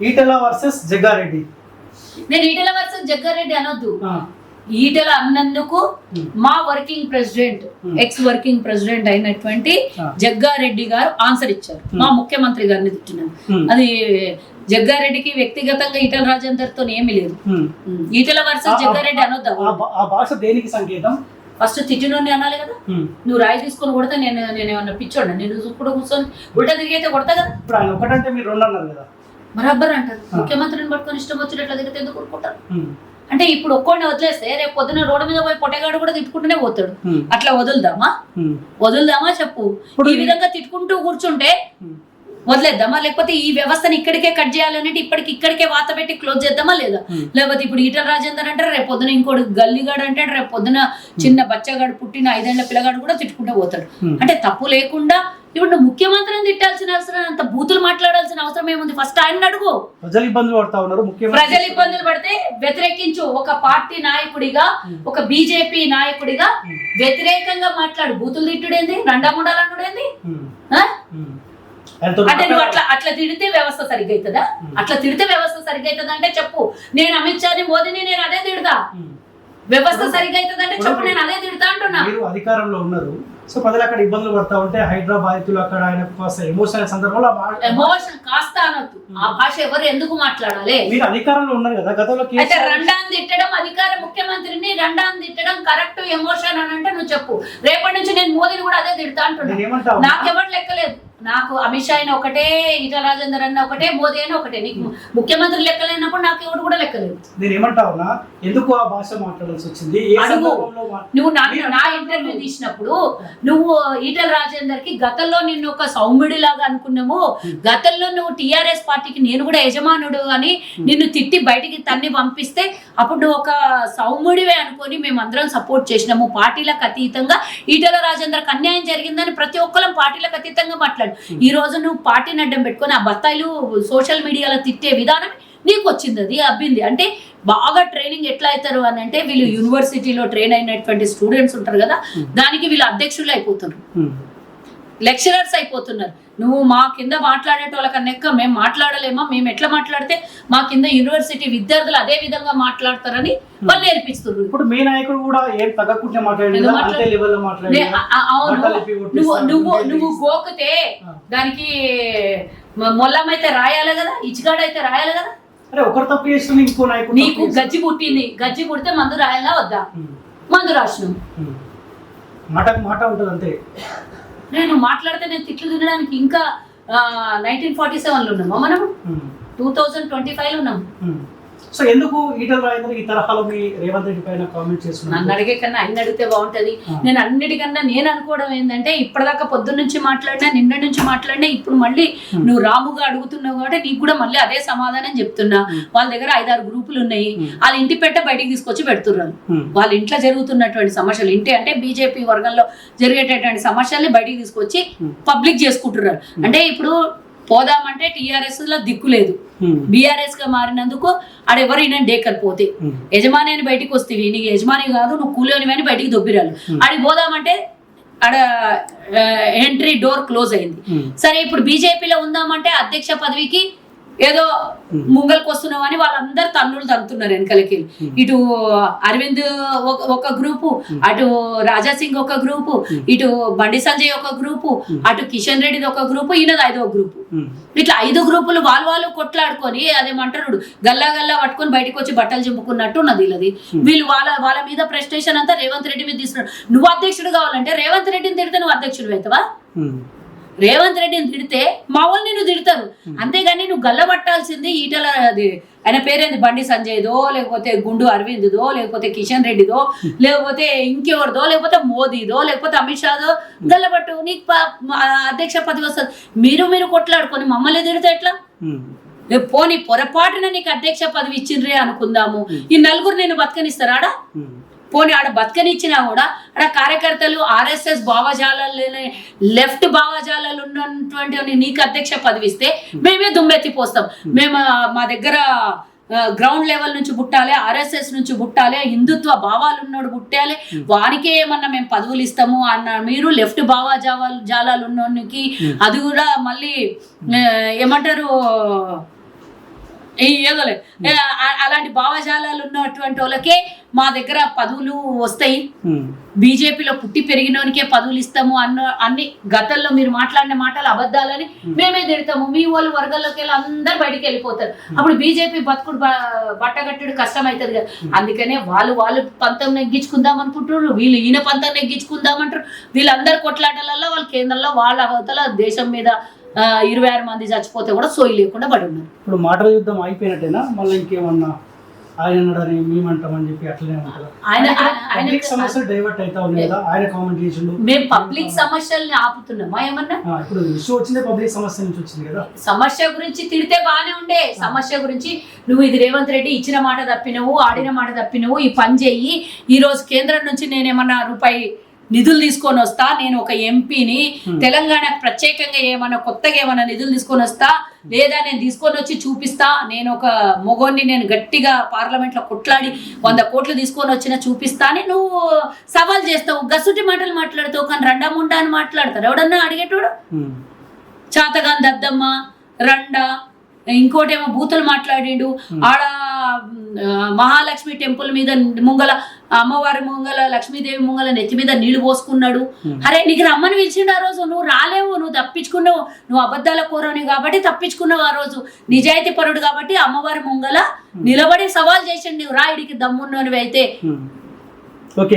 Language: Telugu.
ఈటెల వర్సెస్ జగ్గారెడ్డి నేను ఈటెల వర్సెస్ జగ్గారెడ్డి అనొద్దు ఈటెల అన్నందుకు. మా working president. Ex working president అయినటువంటి. జగ్గారెడ్డి గారు ఆన్సర్ ఇచ్చారు. మా ముఖ్యమంత్రి గారిని తిట్టినాను Hmm. అది జగ్గారెడ్డికి వ్యక్తిగతంగా ఈటెల రాజేందర్తో ఏమీ లేదు. ఈటెల వర్సెస్ జగ్గారెడ్డి అనొద్దా ఆ భా- ఆ భాష దేనికి సంకేతం ఫస్ట్ తిట్టినోని అనాలి కదా. నువ్వు రాయి తీసుకొని కొడితే నేను నేను ఏమన్నా పిచ్చోడా నేను కూడా కూర్చొని ఉల్టా తిరిగి అయితే కొడతా కదా ఇప్పుడు ఆయన ఒకటంటే మీరు రెండు అన్నారు కదా బరాబర్ అంటారు. ముఖ్యమంత్రిని పట్టుకొని ఇష్టం వచ్చినట్లు తిరిగితే ఎందుకు కొట్టుకుంటారు ఉమ్. అంటే ఇప్పుడు ఒక్కోడిని వదిలేస్తే రేపు పొద్దున రోడ్డు మీద పోయి పొట్టగాడు కూడా తిట్టుకుంటూనే పోతాడు. అట్లా వదులుదామా. వదులుదామా చెప్పు ఈ- విధంగా తిట్టుకుంటూ కూర్చుంటే వదిలేద్దామా? లేకపోతే ఈ వ్యవస్థని ఇక్కడికే కట్ చేయాలనేది ఇప్పటికి ఇక్కడికే వాత పెట్టి క్లోజ్ చేద్దామా లేదా. లేకపోతే ఇప్పుడు ఈటల రాజేందర్ అంటారు రేపు పొద్దున ఇంకోటి గల్లిగాడు అంటాడు రేపు పొద్దున చిన్న బచ్చగాడు పుట్టిన ఐదేళ్ళ పిల్లగాడు కూడా తిట్టుకుంటూ పోతాడు. అంటే తప్పు లేకుండా ఇప్పుడు నువ్వు ముఖ్యమంత్రిని తిట్టాల్సిన అవసరం అంత బూతులు మాట్లాడాల్సిన అవసరం ఏముంది? ఫస్ట్ ఆయన అడుగు. ప్రజలు ఇబ్బందులు పడతా ఉన్నారు ప్రజలు ఇబ్బందులు పడితే వ్యతిరేకించు. ఒక పార్టీ నాయకుడిగా ఒక బీజేపీ నాయకుడిగా వ్యతిరేకంగా మాట్లాడు. బూతులు తిట్టుడేంది? రండాముండాలు అనుడేంది అంటే నువ్వు అట్లా అట్లా తిడితే వ్యవస్థ సరిగ్గా అవుతుందా. అట్లా తిడితే వ్యవస్థ సరిగ్గా అవుతుందా అంటే చెప్పు. నేను అమిత్ షాని మోదీని నేను అదే తిడతా. వ్యవస్థ సరిగ్గా అవుతుంది అంటే చెప్పు నేను అదే తిడతా అంటున్నా. మీరు అధికారంలో ఉన్నారు. సో ప్రజలు అక్కడ ఇబ్బందులు పడతా ఉంటే హైదరాబాద్ అక్కడ ఆయన ఎమోషనల్ సందర్భంలో ఎమోషన్ కాస్త అనొద్దు. ఆ భాష ఎవరు ఎందుకు మాట్లాడాలి? మీరు అధికారంలో ఉన్నారు కదా గతంలో అయితే రెండాన్ని తిట్టడం అధికార ముఖ్యమంత్రిని రెండాన్ని తిట్టడం కరెక్ట్ ఎమోషన్ అని అంటే నువ్వు చెప్పు. రేపటి నుంచి నేను మోదీని కూడా అదే తిడతా అంటున్నా. నాకెవరు లెక్కలేదు. నాకు అమిత్ షా అయిన ఒకటే ఈటల రాజేందర్ అన్న ఒకటే మోదీ అయినా ఒకటే. నీకు ముఖ్యమంత్రి లెక్కలేనప్పుడు నాకు ఎవరు కూడా లెక్కలేదు. నేను ఏమంటా ఉన్నా ఎందుకు ఆ భాష మాట్లాడాల్సి వచ్చింది? అడుగు. నువ్వు నా నా ఇంటర్వ్యూ తీసినప్పుడు నువ్వు ఈటల రాజేందర్కి గతంలో నిన్ను ఒక సౌమ్యుడి లాగా అనుకున్నాము గతంలో నువ్వు టిఆర్ఎస్ పార్టీకి నేను కూడా యజమానుడు అని నిన్ను తిట్టి బయటికి తన్ని పంపిస్తే అప్పుడు నువ్వు ఒక సౌమ్యుడివే అనుకొని మేము అందరం సపోర్ట్ చేసినాము. పార్టీలకు అతీతంగా ఈటల రాజేందర్కి అన్యాయం జరిగిందని ప్రతి ఒక్కరం పార్టీలకు అతీతంగా మాట్లాడు. ఈ రోజు నువ్వు పార్టీని అడ్డం పెట్టుకొని ఆ బత్తాయిలు సోషల్ మీడియాలో తిట్టే విధానం నీకు వచ్చింది అది అబ్బింది. అంటే బాగా ట్రైనింగ్ ఎట్లా అవుతారు అని అంటే వీళ్ళు యూనివర్సిటీలో ట్రైన్ అయినటువంటి స్టూడెంట్స్ ఉంటారు కదా దానికి వీళ్ళు అధ్యక్షులు అయిపోతున్నారు. ఉమ్. లెక్చరర్స్ అయిపోతున్నారు. నువ్వు మా కింద మాట్లాడేటోళ్ళకన్నా ఎక్క మేము మాట్లాడలేమా? మేము ఎట్లా మాట్లాడితే మా కింద యూనివర్సిటీ విద్యార్థులు అదే విధంగా మాట్లాడతారని వాళ్ళు నేర్పిస్తున్నారు. ఇప్పుడు మీ నాయకుడు కూడా ఏం తగ్గకుండా నువ్వు నువ్వు? నువ్వు గోకితే. దానికి మ- మొల్లం అయితే రాయాలి కదా? ఇచ్చిగాడు అయితే రాయాలి కదా? ఒకరు తప్పు చేస్తుంది ఇంకో నాయకుడు నీకు. గజ్జి పుట్టింది. గజ్జి పుడితే మందు రాయాలా? వద్దా? ఉమ్. మందు రాసినాం. ఉమ్. మాటకు మాట ఉంటుంది అంతే నేను మాట్లాడితే నేను తిట్లు తినడానికి ఇంకా నైన్టీన్ ఫార్టీ సెవెన్లో ఉన్నామా మనం. టూ థౌజండ్ ట్వంటీ ఫైవ్లో ఉన్నాం ఉమ్. సో ఎందుకు ఈటల రాజేంద్ర ఈ తరహాలో మీ రేవంత్ రెడ్డి పైన కామెంట్ నన్ను చేస్తున్నారు అడిగే కన్నా ఆయన అడిగితే బాగుంటది. నేను అన్నిటికన్నా నేను అనుకోవడం ఏంటంటే ఇప్పటిదాకా పొద్దున్న నుంచి మాట్లాడినా నిన్న నుంచి మాట్లాడినా ఇప్పుడు మళ్ళీ. నువ్వు రాముగా అడుగుతున్నావు కాబట్టి నీకు కూడా మళ్ళీ అదే సమాధానం చెప్తున్నా. వాళ్ళ దగ్గర ఐదారు గ్రూపులు ఉన్నాయి. వాళ్ళ ఇంటి పెట్ట బయటికి తీసుకొచ్చి పెడుతున్నారు. వాళ్ళ ఇంట్లో జరుగుతున్నటువంటి సమస్యలు ఇంటి అంటే బీజేపీ వర్గంలో జరిగేటటువంటి సమస్యల్ని బయటికి తీసుకొచ్చి. పబ్లిక్ చేసుకుంటున్నారు అంటే ఇప్పుడు పోదామంటే టీఆర్ఎస్లో దిక్కు లేదు ఉమ్. బీఆర్ఎస్గా మారినందుకు ఆడెవరు ఈయన డేకర్ పోతే ఉమ్. యజమాని అని బయటికి వస్తేవి నీకు యజమాని కాదు నువ్వు కూలోనివి అని బయటికి దొబ్బిరాలు Hmm. ఆడికి పోదామంటే ఆడ ఎంట్రీ డోర్ క్లోజ్ అయింది. సరే ఇప్పుడు బీజేపీలో ఉందామంటే అధ్యక్ష పదవికి ఏదో Hmm. ముంగల్కి వస్తున్నావు అని వాళ్ళందరూ తన్నులు తంతున్నారు వెనకలకి Hmm. ఇటు అరవింద్ ఒక- గ్రూపు అటు రాజా సింగ్ ఒక గ్రూపు Hmm. ఇటు బండి సంజయ్ ఒక గ్రూపు Hmm. అటు కిషన్ రెడ్డిది ఒక గ్రూపు ఈయనది ఐదో గ్రూపు. ఇట్లా ఐదు గ్రూపులు వాళ్ళు వాళ్ళు కొట్లాడుకొని అదేమంటారు గల్లా గల్లా పట్టుకొని బయటకు వచ్చి బట్టలు చింపుకున్నట్టు ఉన్నది వీళ్ళది Hmm. వీళ్ళు వాళ్ళ వాళ్ళ మీద ప్రెస్టేషన్ అంతా రేవంత్ రెడ్డి మీద తీసుకున్నాడు నువ్వు అధ్యక్షుడు కావాలంటే రేవంత్ రెడ్డిని తిడితే నువ్వు అధ్యక్షుడు అవుతావా. రేవంత్ రెడ్డిని తిడితే మా వాళ్ళు నిన్ను తిడతారు. అంతేగాని నువ్వు గల్లబట్టాల్సింది ఈటల అది ఆయన పేరేంది? బండి సంజయ్దో లేకపోతే గుండు అరవింద్దో లేకపోతే కిషన్ రెడ్డిదో లేకపోతే ఇంకెవరిదో లేకపోతే మోదీదో లేకపోతే అమిత్ షాదో గల్లబట్టు. నీకు అధ్యక్ష పదవి వస్తుంది. మీరు మీరు కొట్లాడుకొని మమ్మల్ని తిడితే ఎట్లా? పోనీ పొరపాటున నీకు అధ్యక్ష పదవి ఇచ్చిండ్రే అనుకుందాము. ఈ నలుగురు నేను బతకనిస్తారాడా. పోనీ ఆడ బతకనిచ్చినా కూడా ఆడ కార్యకర్తలు ఆర్ఎస్ఎస్ భావజాలలోనే లెఫ్ట్ భావజాలాలు ఉన్నటువంటి నీకు అధ్యక్ష పదవి ఇస్తే మేమే దుమ్మెత్తిపోస్తాం. మేము మా దగ్గర గ్రౌండ్ లెవెల్ నుంచి పుట్టాలి ఆర్ఎస్ఎస్ నుంచి పుట్టాలి హిందుత్వ భావాలు ఉన్నాడు పుట్టాలి వానికే ఏమన్నా మేము పదవులు ఇస్తాము అన్న మీరు లెఫ్ట్ భావజావాలు జాలాలు ఉన్నోనికి అది కూడా మళ్ళీ ఏమంటారు ఏదోలే అలాంటి భావజాలాలు ఉన్నటువంటి వాళ్ళకే మా దగ్గర పదవులు వస్తాయి. బీజేపీలో పుట్టి పెరిగినోనికే పదవులు ఇస్తాము అన్న అన్ని గతంలో మీరు మాట్లాడిన మాటలు అబద్ధాలని మేమే. తిడతాము. మీ వాళ్ళు వర్గాల్లోకి వెళ్ళి అందరు బయటికి వెళ్ళిపోతారు. అప్పుడు బీజేపీ బతుకుడు బట్టగట్టుడు కష్టం అవుతుంది కదా అందుకనే వాళ్ళు వాళ్ళు పంతం నెగ్గించుకుందాం అనుకుంటున్నారు. వీళ్ళు ఈయన పంతం నెగ్గించుకుందాం అంటారు. వీళ్ళందరు కొట్లాటలలో వాళ్ళ కేంద్రంలో వాళ్ళ అవతల దేశం మీద ఇరవై ఆరు మంది చచ్చిపోతే కూడా సోయి లేకుండా పడి ఉన్నారు. ఇప్పుడు మాటల యుద్ధం అయిపోయినట్టేనా? మళ్ళీ ఇంకేమన్నా ఆయన అన్నాడని మేమంటామని చెప్పి అట్లనే ఉంటారు ఆయన ఆయన- పబ్లిక్ ఆయన సమస్యలు డైవర్ట్ అవుతా ఉన్నాయి కదా ఆయన కామెంట్ చేసిండు. మేము పబ్లిక్ సమస్యల్ని ఆపుతున్నామా ఏమన్నా? ఆ, ఇప్పుడు ఇష్యూ వచ్చిందే పబ్లిక్ సమస్య నుంచి వచ్చింది కదా. సమస్య గురించి తిడితే బానే ఉండే. సమస్య గురించి నువ్వు ఇది రేవంత్ రెడ్డి ఇచ్చిన మాట తప్పినవు ఆడిన మాట తప్పినవు ఈ పని చెయ్యి. ఈ రోజు కేంద్రం నుంచి నేనేమన్నా రూపాయి నిధులు తీసుకొని వస్తా నేను ఒక ఎంపీని తెలంగాణకు ప్రత్యేకంగా ఏమన్నా కొత్తగా ఏమన్నా నిధులు తీసుకొని వస్తా లేదా నేను తీసుకొని వచ్చి చూపిస్తా నేను ఒక మొగోన్ని నేను గట్టిగా పార్లమెంట్లో కొట్లాడి వంద కోట్లు తీసుకొని వచ్చిన చూపిస్తా అని నువ్వు సవాల్ చేస్తావు. గసుటి మాటలు మాట్లాడతావు కానీ రెండా ముండా అని మాట్లాడతారు. ఎవడన్నా అడిగేటోడు? ఉమ్, చాతగాన్ దద్దమ్మ రండ ఇంకోటేమో బూతులు మాట్లాడిండు. ఆడ ఆ, మహాలక్ష్మి టెంపుల్ మీద ముంగల అమ్మవారి ముంగల లక్ష్మీదేవి ముంగల నెత్తి మీద నీళ్ళు పోసుకున్నాడు. అరే నీకు రమ్మని పిలిచిండు ఆ రోజు నువ్వు రాలేవు నువ్వు తప్పించుకున్నావు నువ్వు అబద్ధాల కోరని కాబట్టి తప్పించుకున్నావు ఆ రోజు. నిజాయితీ పరుడు కాబట్టి అమ్మవారి ముంగల నిలబడి సవాల్ చేసిండు నువ్వు రాయుడికి దమ్మున్నోనివి అయితే. ఓకే.